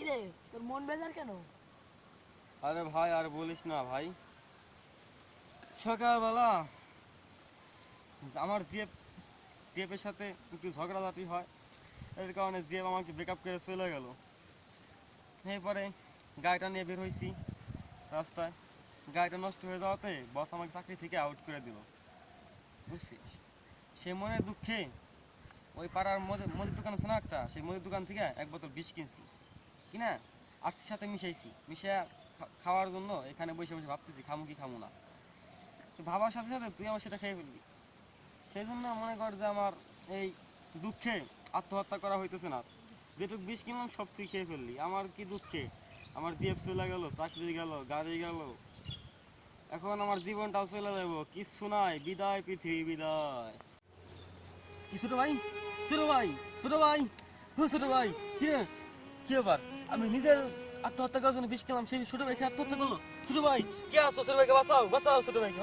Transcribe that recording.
কিরে? তোর মন বেজার কেন? আরে ভাই, আর বলিস না ভাই। সকালবেলা আমার সাথে একটু ঝগড়াঝাটি হয়। এর কারণে আমাকে করে চলে গেল। এরপরে গাড়িটা নিয়ে বের হয়েছি রাস্তায়। গাড়িটা নষ্ট হয়ে যাওয়াতে বস আমাকে চাকরি থেকে আউট করে দিল। বুঝছিস? সে মনের দুঃখে ওই পাড়ার মুদির দোকান আছে না একটা সেই মুদির দোকান থেকে এক বোতল বিষ কিনছি। কিনা আর্থির সাথে মিশাইছি। মিশিয়ে খা- খাওয়ার জন্য এখানে বসে বসে ভাবতেছি, খামু কি খামু না। ভাবার সাথে সাথে তুই আমার সেটা খেয়ে ফেলবি। সেই জন্য মনে কর যে আমার এই দুঃখে আত্মহত্যা করা হইতেছে না। যেটুকু বিষ কিনলাম, সব তুই খেয়ে ফেললি। আমার কি দুঃখে? আমার জিএফ চলে গেল, চাকরি গেল, গাড়ি গেল। এখন আমার জীবনটাও চলে যাব কিচ্ছু নাই। বিদায় পৃথিবী, বিদায়। কি ছোট ভাই? ছোট ভাই? ছোট ভাই? ছোট ভাই। কি? কি ব্যাপার? আমি নিজের আত্মহত্যা করার জন্য বিষ খেলাম, সেই ছোট ভাই খেয়ে আত্মহত্যা করল। ছোট ভাই, কে আসো ছোট ভাইকে বাঁচাও বাঁচাও ছোট ভাইকে